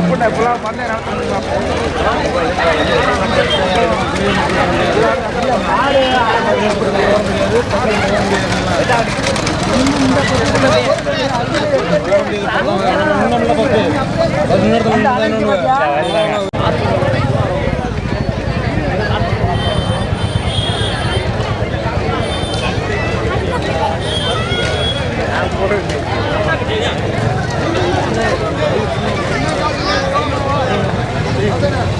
எப்படி இப்பெல்லாம் பண்ண அவன் சோழியை முடிக்க முடியாது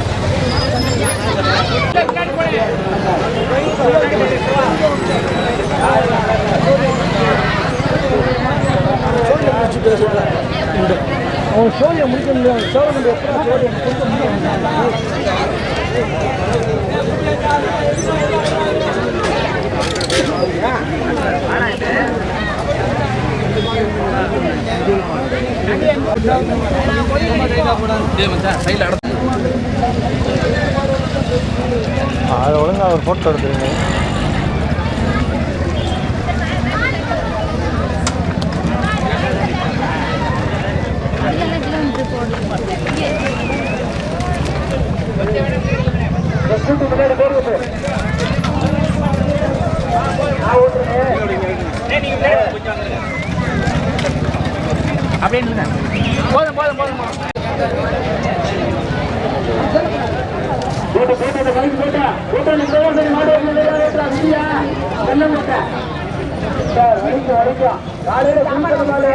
சோழனுடைய சோழியை முடிக்க முடியாது அதை ஒழுங்காக और फ़ोटो कर देंगे காலையில கும்பிட்டு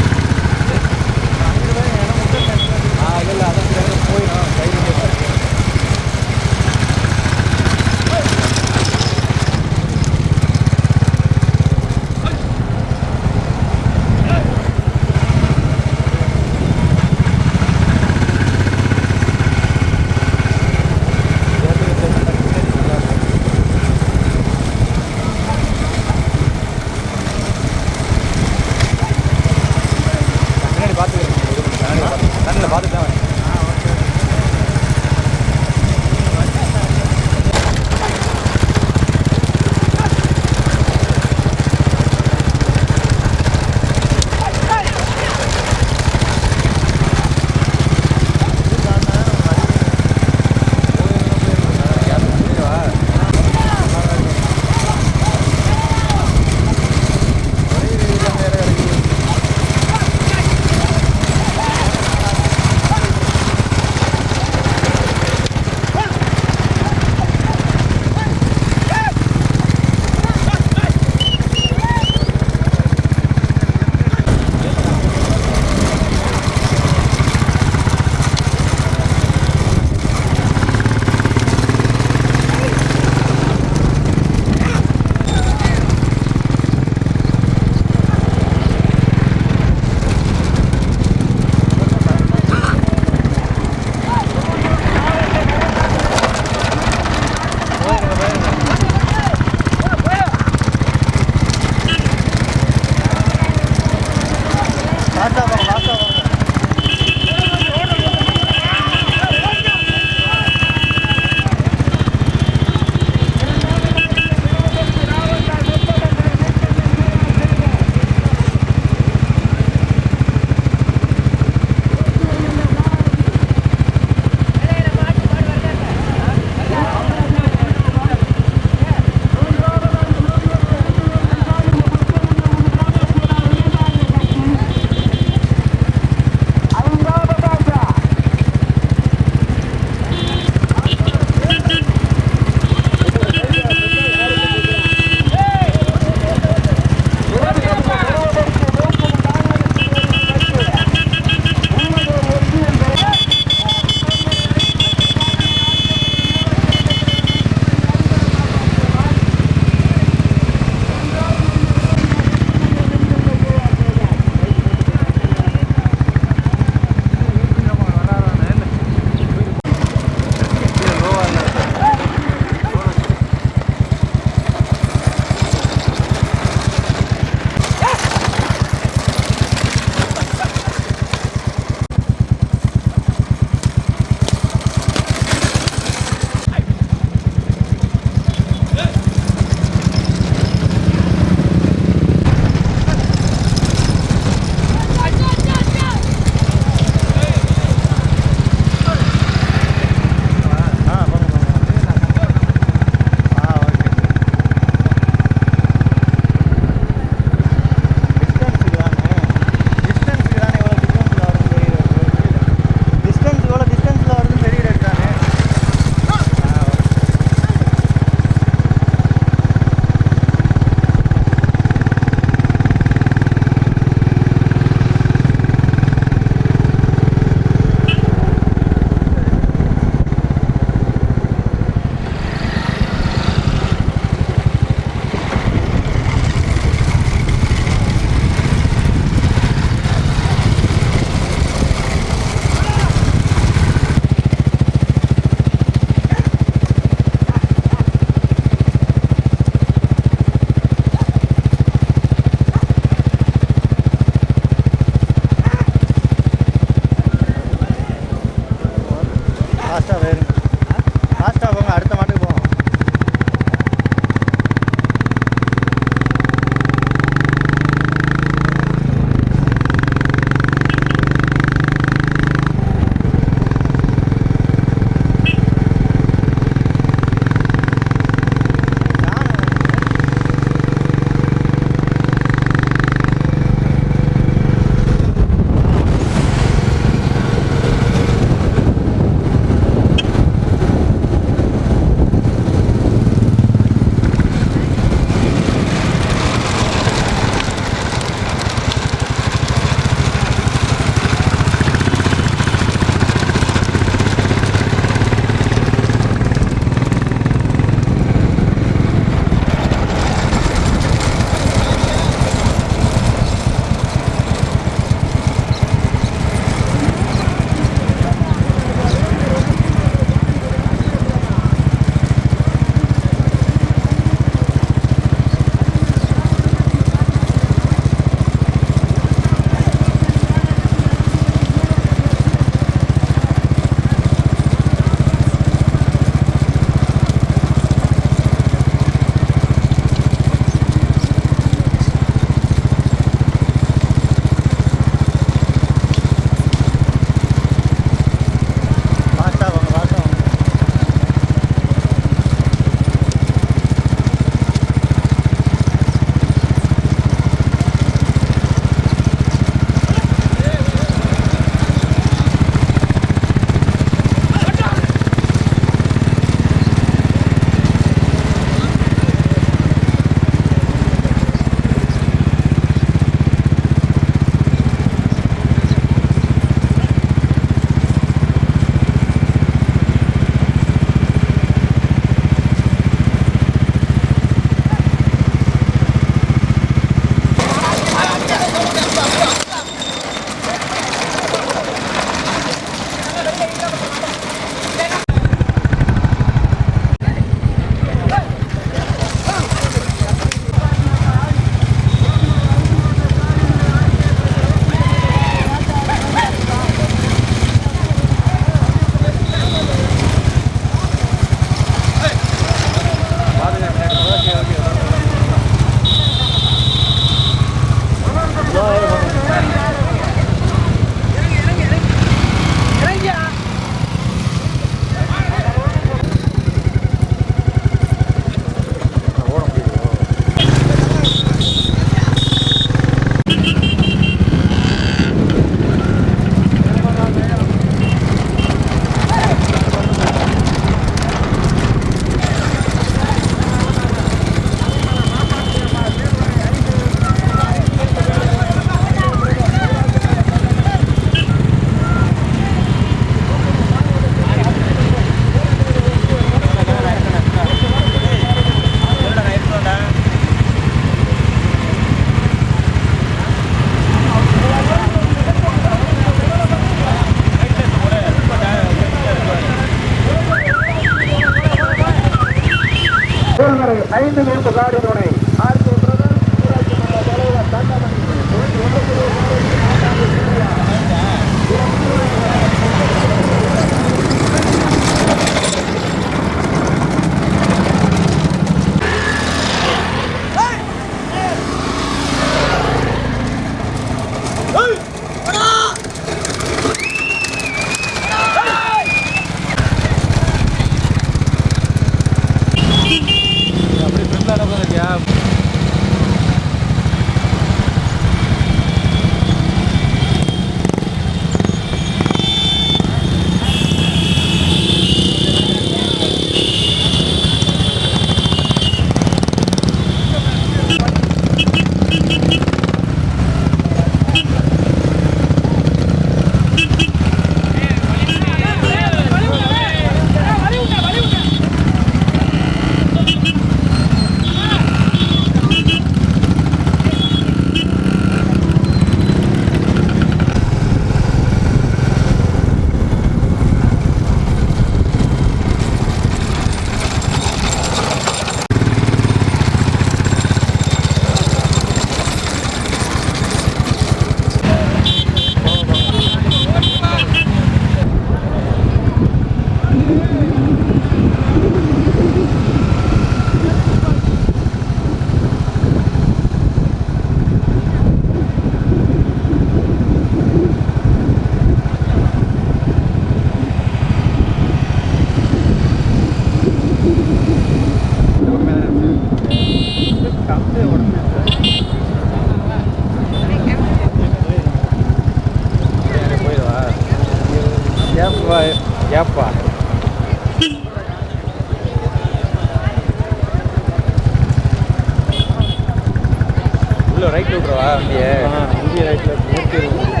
உள்ள ரைட் விட்றவா வண்டியை வண்டியை ரைட்டில் நிறுத்தி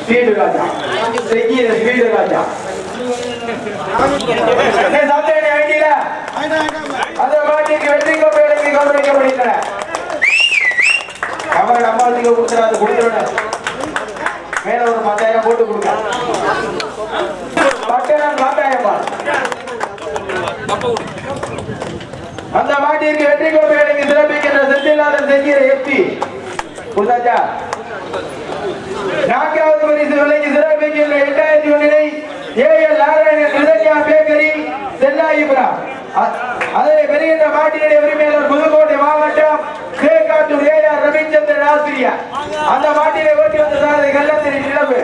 ஸ்பீடு ராஜா செக்கிய ஸ்பீடு ராஜா என்ன ஐடியில அந்த மாட்டிற்கு வெற்றி கோப்பை எடுத்து கவனிக்கப்படுகின்றன மேல ஒரு பத்தாயிரம் போட்டு கொடுங்க அந்த மாட்டிற்கு வெற்றி கோப்பை சிறப்பிக்கின்ற செந்தில்லாத செங்கிற எஃப்டி கொடுத்தாச்சா நான்காவது பரிசு விலைக்கு சிறப்பிக்கின்ற எட்டாயிரத்தி ஒன்றினை A L Narayanan Krithanya bakery Sellayipuram. அதனை பெறுகின்ற மாட்டினுடைய உரிமையாளர் புதுக்கோட்டை மாவட்டம் ஏ ஆர் ரவிச்சந்திரன் ஆசிரியர் அந்த மாட்டினை ஓட்டி வந்த சாரதி கள்ளத்திரி நிலவு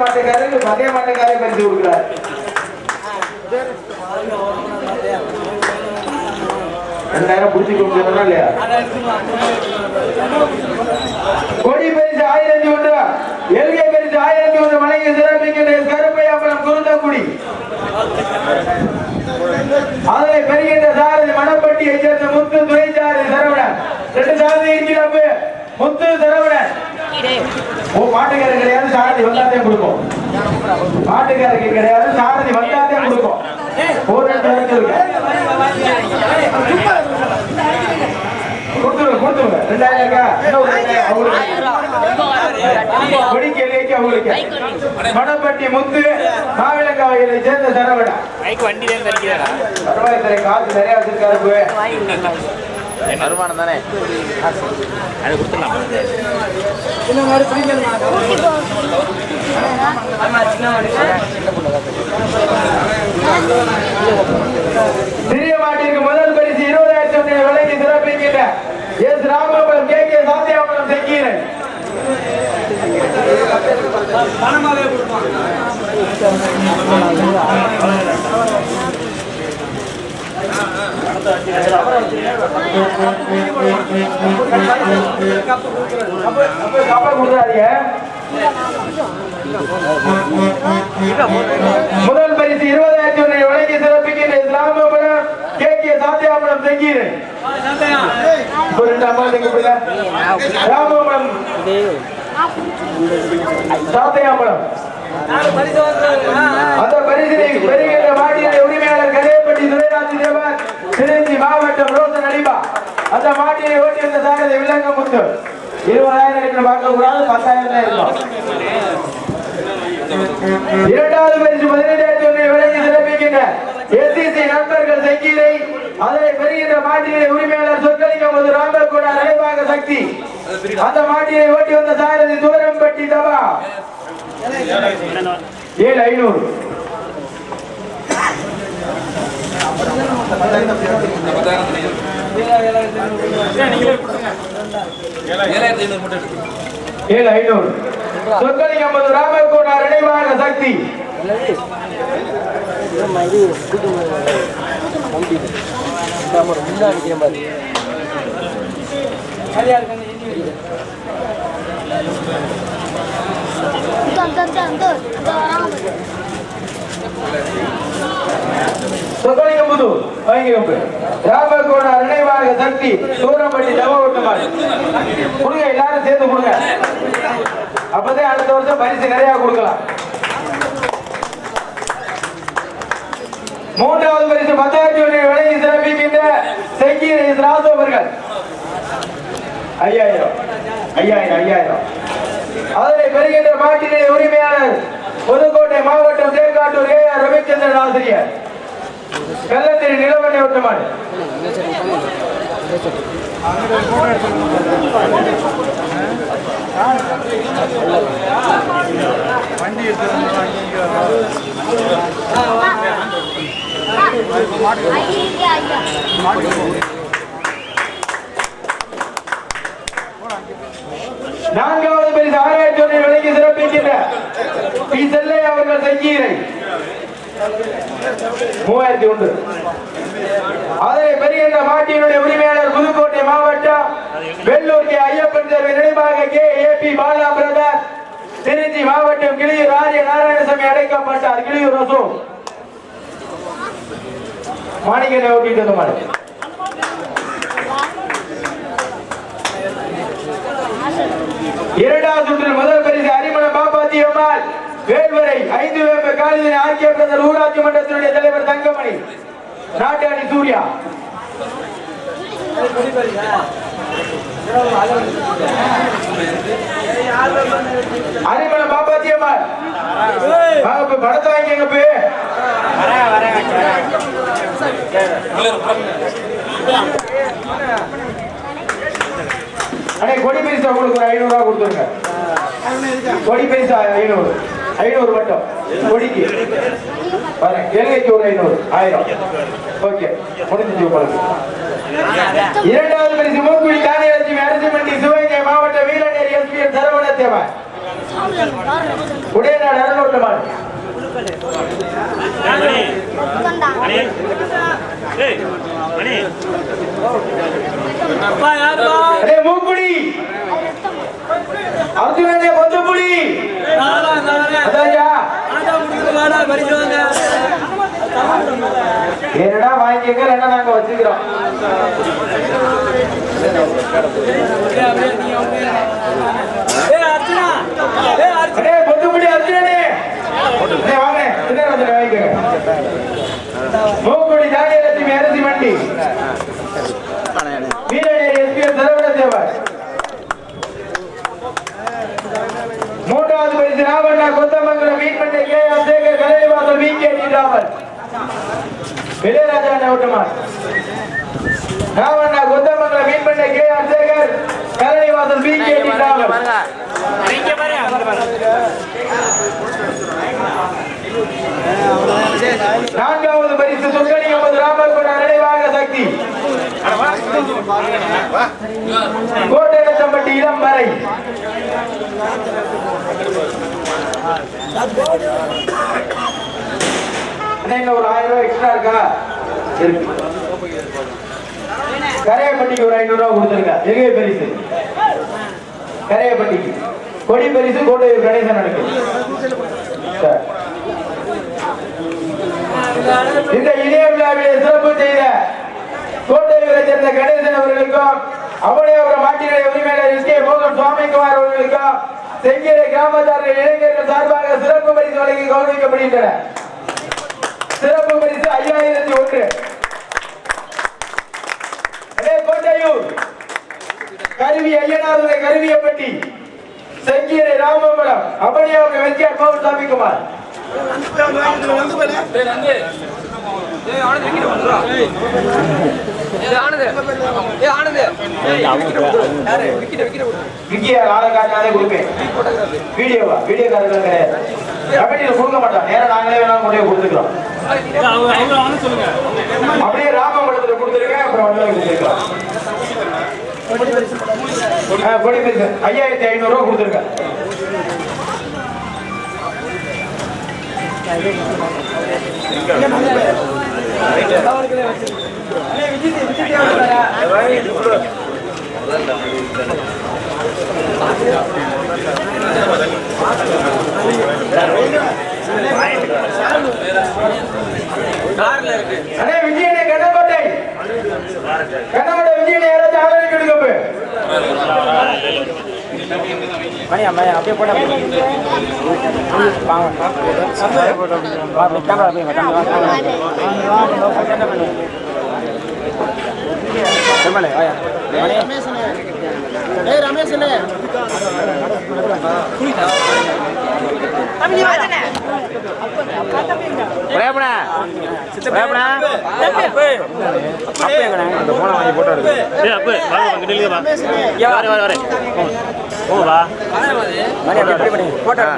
மாட்டுக்காரருக்கு பரிசு கொடுக்கிறார். ரெண்டாயிரம் புடிச்சு கொடுக்கணும் இல்லையா கொடி பரிசு ஆயிரத்தி ஒன்று எல்கை பரிசு ஆயிரத்தி ஒன்று மலையை சிறப்பிக்கின்ற கருப்பையாபுரம் குருந்தக்குடி அதனை பெறுகின்ற சாரதி மணப்பட்டியை சேர்ந்த முத்து துணைச்சாரதி சரவணன் ரெண்டு சாரதி இருக்கிறப்ப முத்து சரவணன் ஓ மாட்டுக்காரர் கிடையாது சாரதி வந்தாதே கொடுக்கும் மாட்டுக்காரருக்கு கிடையாது சாரதி வந்தாதே கொடுக்கும் ஒரு ரெண்டு பேருக்கு இருக்கு கொடுத்துருங்க கொடுத்துருங்க. ரெண்டாயிரம் அவங்களுக்கு கொடிக்கு எல்லைக்கு அவங்களுக்கு. மணப்பட்டி முத்து மாவிளங்காவைகளை சேர்ந்த சரவணா. வருவாய்த்துறை காசு நிறைய வச்சிருக்காரு வருமானம் தானே? அது கொடுத்துடலாம் பரிசு இருபதாயிரத்தி ஒன்றை விலைக்கு சிறப்பிக்கின்ற S Ramapuram K K Sathiyapuram Sengeeran அப்ப அப்ப கப்பல் கொடுத்தாதீங்க முதல் பரிசு இருபதாயிரத்தி ஒன்றை வழங்கி சிறப்பிக்கின்ற இஸ்லாமபுரம் கே கே சாத்தியாமலம் செங்கீரன் ஒரு ரெண்டு அம்மா செங்க ராமபுரம் சாத்தியாமலம் அந்த பரிசினை பெறுகின்ற மாட்டினுடைய உரிமையாளர் கரையப்பட்டி துரைராஜ் தேவர் திருச்சி மாவட்டம் ரோசன் அடிபா. அந்த மாட்டினை ஓட்டி வந்த சாரதி வில்லங்கமுத்து. இருபதாயிரம் இருக்கிற பார்க்க கூடாது பத்தாயிரம் தான் இருக்கும். இரண்டாவது பரிசு பதினைந்தாயிரத்தி ஒன்றை விலகி சிறப்பிக்கின்ற எஸ்சிசி நண்பர்கள் செங்கீரை அதனை பெறுகின்ற மாட்டினை உரிமையாளர் சொற்களிக்கும் ஒரு ராமர் கூட நடைபாக சக்தி. அந்த மாட்டினை ஓட்டி வந்த சாரதி தூரம்பட்டி தபா. ஏழு ஐநூறு. ஏழு ஐநூறு. சொற்களிக்கு ஐம்பது ராமர் நினைவாக சக்தி. சொற்களிக்கு ஐம்பது வாங்கி கம்பு ராமர் தட்டி சூரம்பட்டி தவ ஓட்டுமாறு கொடுங்க எல்லாரும் சேர்ந்து கொடுங்க. அப்பதான் அடுத்த வருஷம் பரிசு நிறைய கொடுக்கலாம். மூன்றாவது பரிசு பத்தாயிரத்தி ஒன்றை வழங்கி சிறப்பிக்கின்ற செங்கீர் ராசு ஐயாயிரம். ஐயாயிரம் ஐயாயிரம். அதனை பெறுகின்ற மாட்டினை உரிமையாளர் புதுக்கோட்டை மாவட்டம் தேக்காட்டூர் ஏ ஆர் ரவிச்சந்திரன் ஆசிரியர். கள்ளத்திரி நிலவண்ணை ஒட்டமாடு நான்காவது பரிசு ஆராய்ச்சி ஒன்றை சிறப்பிக்கின்ற பி செல்லை அவர்கள் செஞ்சீரை. மூவாயிரத்தி ஒன்று. அதனை பெறுகின்ற மாட்டியினுடைய உரிமையாளர் புதுக்கோட்டை மாவட்டம் வெள்ளூர் கே ஐயப்பன் தேர்வு நினைவாக K A P Bala brother Tiruchi மாவட்டம் கிளியூர் ஆரிய நாராயணசாமி அடைக்கப்பட்டார். கிளியூர் ரசூ மாணிக்கனை ஓட்டிட்டு வந்த இரண்டாவது சுற்றில் முதல் பரிசு அரிமள பாப்பாத்தி அம்மாள். வேல்வரை ஐந்து வேப்ப காலிதின் ஆக்கிய பிரதர் ஊராட்சி மன்றத்தினுடைய தலைவர் தங்கமணி. நாட்டாணி சூர்யா. அரிமள பாப்பாத்தி அம்மாள். படத்தை வாங்கி எங்க போய் வரேன் வரேன் போய் அண்ணே கொடி பரிசா உங்களுக்கு ஒரு ஐநூறு ரூபா கொடுத்துருங்க. கொடி பரிசா ஐநூறு. ஐநூறு மட்டும். கொடிக்கு. பாருங்க எல்கைக்கு ஒரு ஐநூறு. ஆயிரம். ஓகே முடிஞ்சு உங்களுக்கு. இரண்டாவது பரிசு மூக்குடி தானியலட்சுமி அரசு மண்டி சிவகங்கை மாவட்ட வீரநேரி எஸ்பி சரவண தேவன் உடையநாடு அறநூற்று அடே மூக்குடி. அர்ஜுனனே அதான்யா. என்னடா வாங்கிக்க என்ன நாங்க வச்சுக்கிறோம்? அடே பொத்துப்புடி அர்ஜுனனே அடே வாங்க சின்னராஜனை வாங்கிக்கங்க மூக்குடி தானியலட்சுமி அரசி மண்டி. வீரநேரி எஸ்பிஎஸ் சரவண தேவர் மூன்றாவது பரிசு Ravanna Kothamangalam Meenmandai K S Sekar Kalaivasal V K T Raman Ilaiyaraja நவட்டமான் Ravanna Kothamangalam Meenmandai K S Sekar Kalaivasal V K T Raman நான்காவது பரிசு சுங்கனி எமது ராமகுண நினைவாக சக்தி. கோட்டை இளம் வரை. ஒரு ஆயிரம் ரூபாய் எக்ஸ்ட்ரா இருக்கா? இருக்கு. கரையப்பட்டிக்கு ஒரு ஐநூறு ரூபாய் கொடுத்துருங்க எங்கே பரிசு? கரையப்பட்டிக்கு. கொடி பரிசு கோட்டை கணேசன் நடக்குது இந்த இணைய விழாவிலே சிறப்பு செய்த குழுக்களைச் சேர்ந்த கணேசன் அவர்களுக்கும் அவனியாபுரம் மாட்டினுடைய உரிமையாளர் எஸ் கே மோகன் சுவாமிக்குமார் அவர்களுக்கும் செங்கேரி கிராமத்தார்கள் இளைஞர்கள் சார்பாக சிறப்பு பரிசு வழங்கி கௌரவிக்கப்படுகின்றன. சிறப்பு பரிசு ஐயாயிரத்தி ஒன்று. கோட்டையூர் கருவி ஐயனாருடைய கருவியப்பட்டி செங்கீரை ராமபுரம் அபனியாவுடைய வெற்றியார் மோகன் சாமிக்குமார் வீடியோவா வீடியோ காரர்கள் கிடையாது கமிட்டியில் கொடுக்க மாட்டோம். நேரம் நாங்களே வேணாலும் கொண்டு போய் கொடுத்துக்கிறோம் அப்படியே ராமபுரத்தில் கொடுத்துருங்க அப்புறம் வந்து கொடுத்துருக்கோம் ஐயாயிரத்தி ஐநூறு ரூபா கார்ல இருக்கு. அடே விஜயனே கண்ணக்கோட்டை கண்ணக்கோட்டை விஜயனே யாராச்சும் ஆதரவு கொடுக்க மணியா மணியா அப்படியே போட்டா வாங்க கேமரா போய் மணி பிரேமணா பிரேமணா அந்த போன வாங்கி போட்டோ எடுக்கு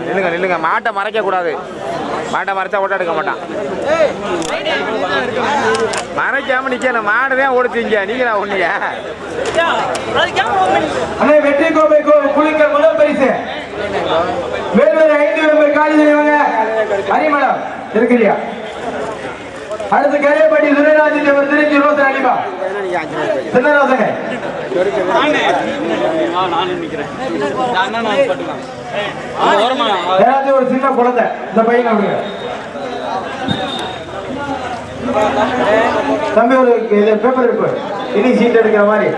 நில்லுங்க நில்லுங்க. மாட்டை மறைக்க கூடாது. மாட்டை மறைச்சா ஓட்ட எடுக்க மாட்டான். மறைக்காம நிக்கணும் மாடு தான் ஓடுத்தீங்க நீங்களா ஒண்ணியா அண்ணே வெற்றி கோப்பை கு- குழுக்கள் முதல் பரிசு. வேலூர் ஐந்து வெம்பர் காலி செய்வாங்க ஹரிமளம் இருக்கிறியா? அடுத்து கரையப்பட்டி துரைராஜி தேவர் திருச்சி ரோசன் அடிப்பா சின்னராசங்க ஏதாச்சும் ஒரு சின்ன குழந்தை இந்த பையனை விடுங்க. தம்பி ஒரு இது பேப்பர் இருக்கு. இனி சீட் எடுக்கிற மாதிரி.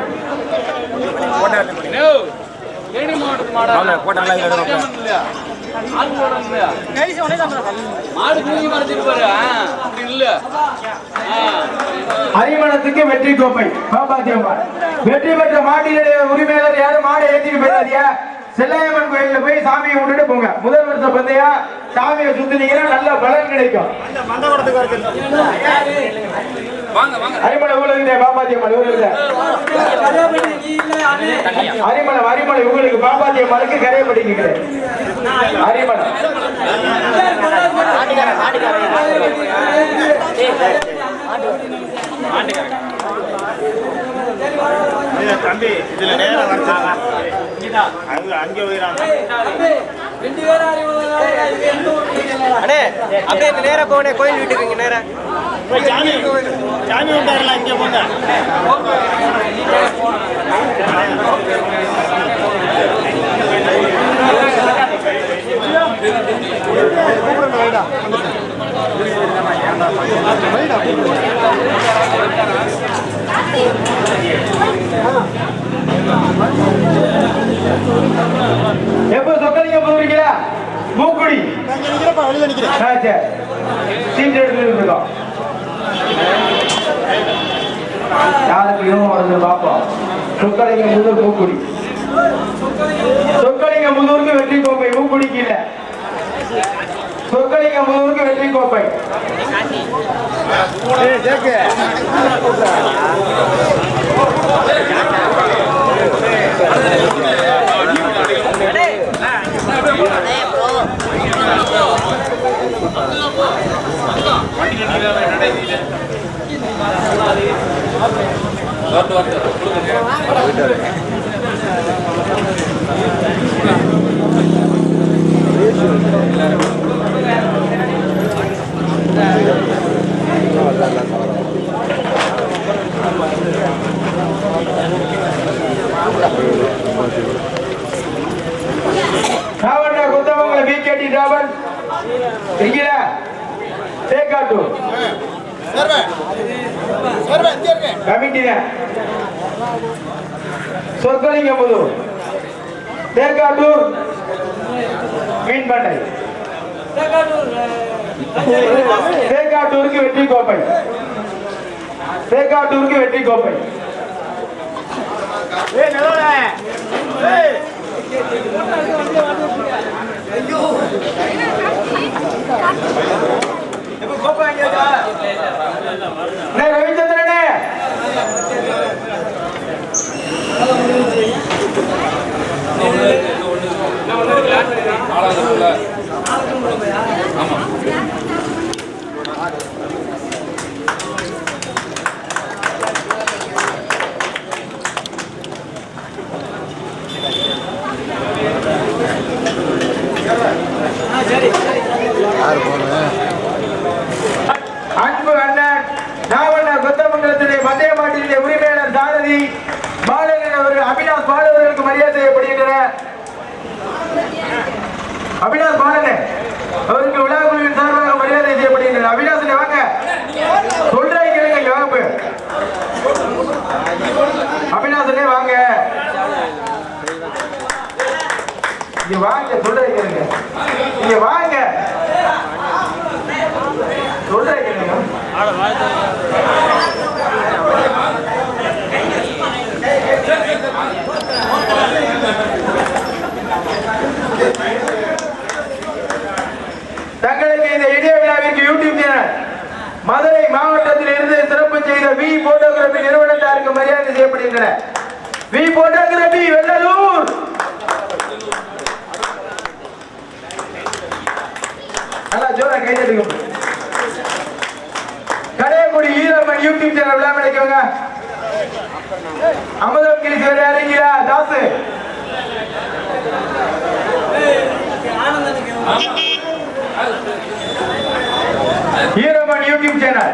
அரிமணத்துக்கு வெற்றி கோப்பை. பாப்பாத்தியம்மா வெற்றி பெற்ற மாட்டினுடைய உரிமையாளர் யாரும் மாடை ஏற்றிட்டு போயிடாதியா செல்லையம்மன் கோயில்ல போய் சாமியை விட்டுட்டு போங்க. முதல் வருஷ பந்தயா சாமியை சுத்தினீங்கன்னா நல்ல பலன் கிடைக்கும். அரிமலை ஊழல் பாப்பாத்தியம்மன் ஊழல் அரிமலை அரிமலை உங்களுக்கு பாப்பாத்தியம்மனுக்கு கரையப்படி நிற்கிறேன் தம்பி இதுல நேரம் வரைச்சிருங்க அது அங்கே போயிடாம அண்ணே அப்படியே நேரா போனே கோயில் வீட்டுக்கு இங்க நேரா சாமி சாமி இங்கே போங்க எப்போ சொக்கலிங்க போகிறீங்களா மூக்குடி. வெளியில நிக்கிறேன் சீட் எடுத்துட்டு இருக்கோம் யாருக்கு இவங்க வந்து பார்ப்போம். சொக்கலிங்க முதல் மூக்குடி. சொக்கலிங்க முதூருக்கு வெற்றி கோப்பை மூக்குடிக்கு இல்லை. சொக்கலிங்க முதூருக்கு வெற்றி கோப்பை. ராவண்ணா குத்தமங்கல பிகேடி ராவன் தேர்காட்டூர் மீன் பண்ணை தேர்காட்டூருக்கு வெற்றி கோப்பை. தேர்காட்டூருக்கு வெற்றி கோப்பை. ரவிச்சந்திரனே அன்பு அண்ணன் நாவண்ணர் கொத்தமங்கலத்திலே மத்திய மாட்டிலே உரிமையாளர் சாரதி பாலகன் அவர்கள் அபினாஷ் பாலவர்களுக்கு மரியாதை செய்யப்படுகின்றன அபினாஷ் பாலகன் அவருக்கு விழா குழுவின் சார்பாக மரியாதை செய்யப்படுகின்றன அபினாஷ் வாங்க சொல்றாங்க கேளுங்க இங்க வாங்க போய். அபினாஷனே வாங்க இங்க வாங்க சொல்றாங்க கேளுங்க இங்க வாங்க. தங்களுக்கு இந்த இடிய விழாவிற்கு யூடியூப் சேனல் மதுரை மாவட்டத்தில் இருந்து சிறப்பு செய்த வி போட்டோகிராபி நிறுவனத்தாருக்கு மரியாதை செய்யப்படுகின்றன. வி போட்டோகிராபி வெள்ளலூர் நல்லா ஜோரா கை தட்டுங்க. கடையக்குடி ஈரம்மன் யூடியூப் சேனல் விழா கிடைக்கவங்க அமதம் கிரிஸ் யாருங்கிறா தாசு. ஈரம்மன் யூடியூப் சேனல்.